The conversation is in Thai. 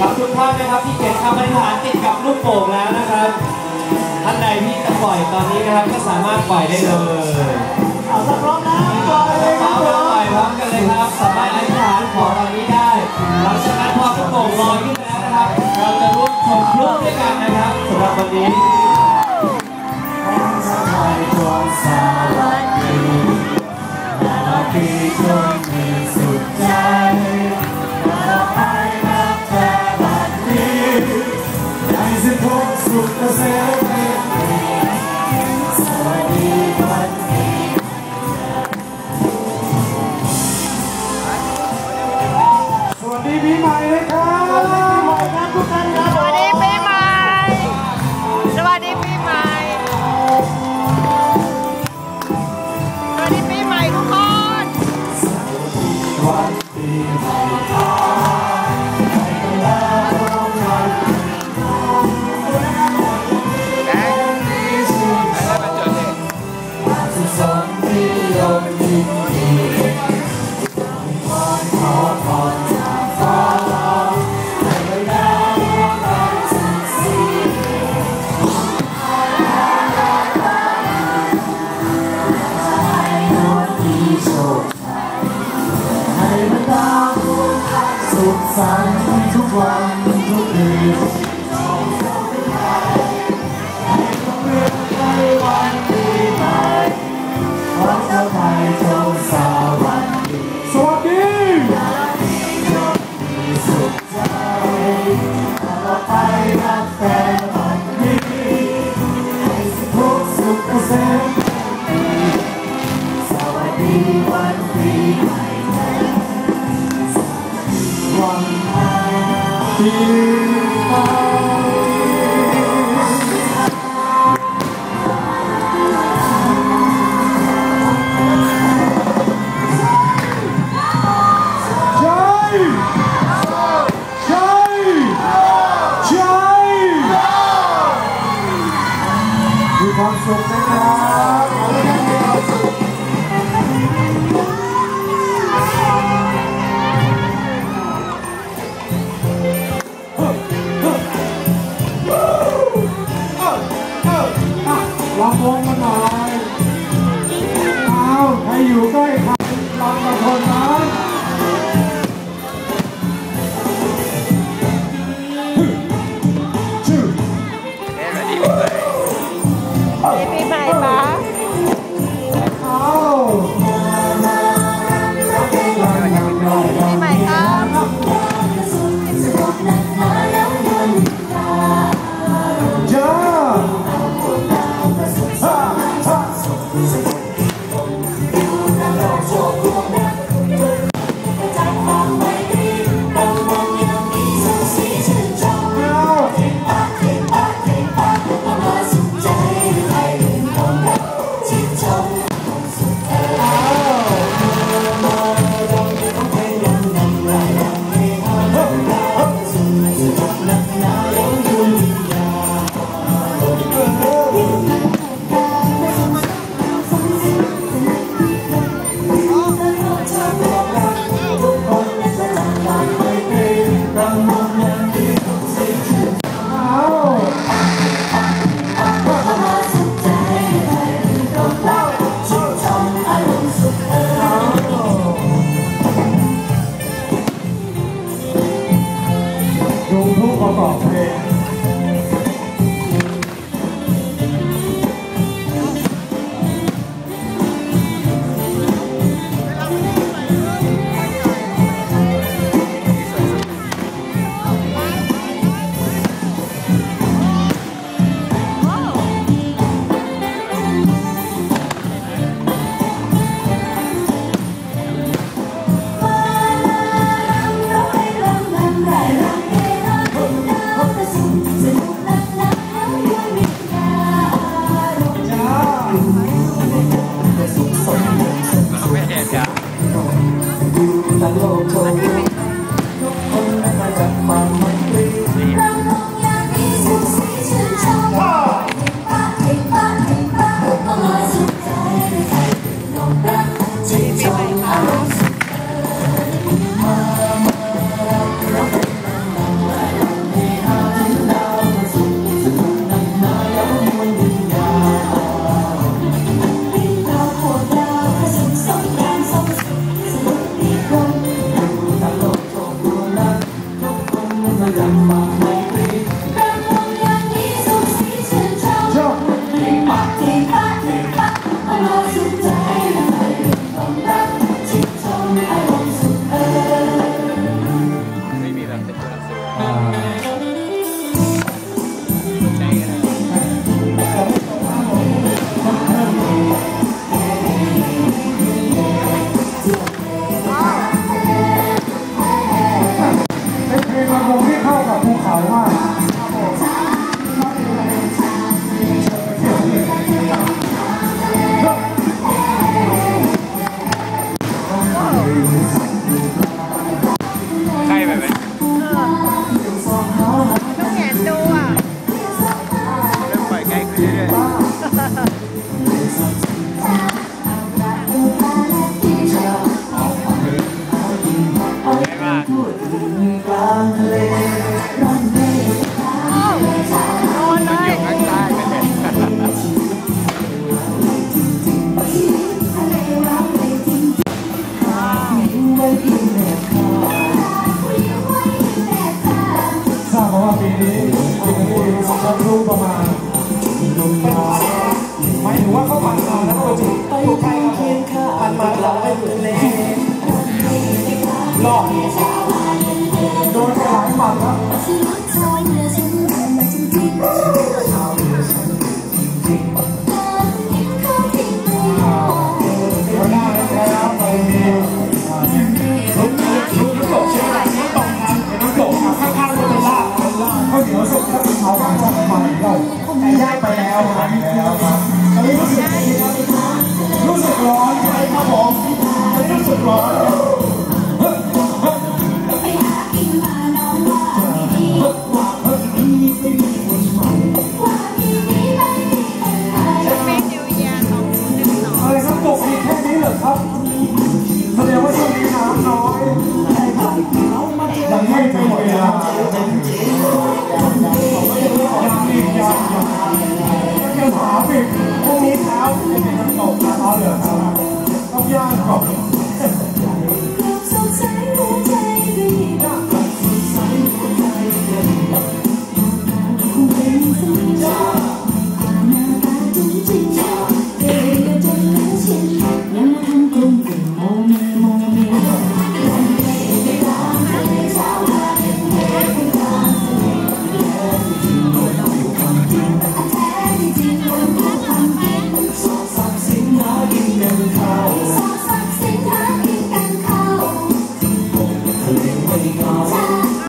ขอบทุกท่านนะครับที่เขียนคำอธิษฐานติดกับลูกโป่งแล้วนะครับท่านใดที่จะปล่อยตอนนี้นะครับก็สามารถปล่อยได้เลยเอาสักรอบนะปล่อยเลยคพร้รัอบปล่อยพร้อมกันเลยครับสามารถอธิษฐานขอตอนนี้ได้หลังจากนั้นพอลูกโป่งลอยขึ้น จะร่วมชมพลุด้วยกันนะครับสำหรับวันนี้สุขสันต์ทุกวันทุกคืนขอเจ้าไทยจงสวัสดีสวัสดีสุขใจตลอดไปรักแฟนวันนี้ให้ทุกสุขเกษมสวัสดีวันปีใหม่วั 감사합니다. prayer. สุดเลยรอบโดนไปหลายหมัดแล้ว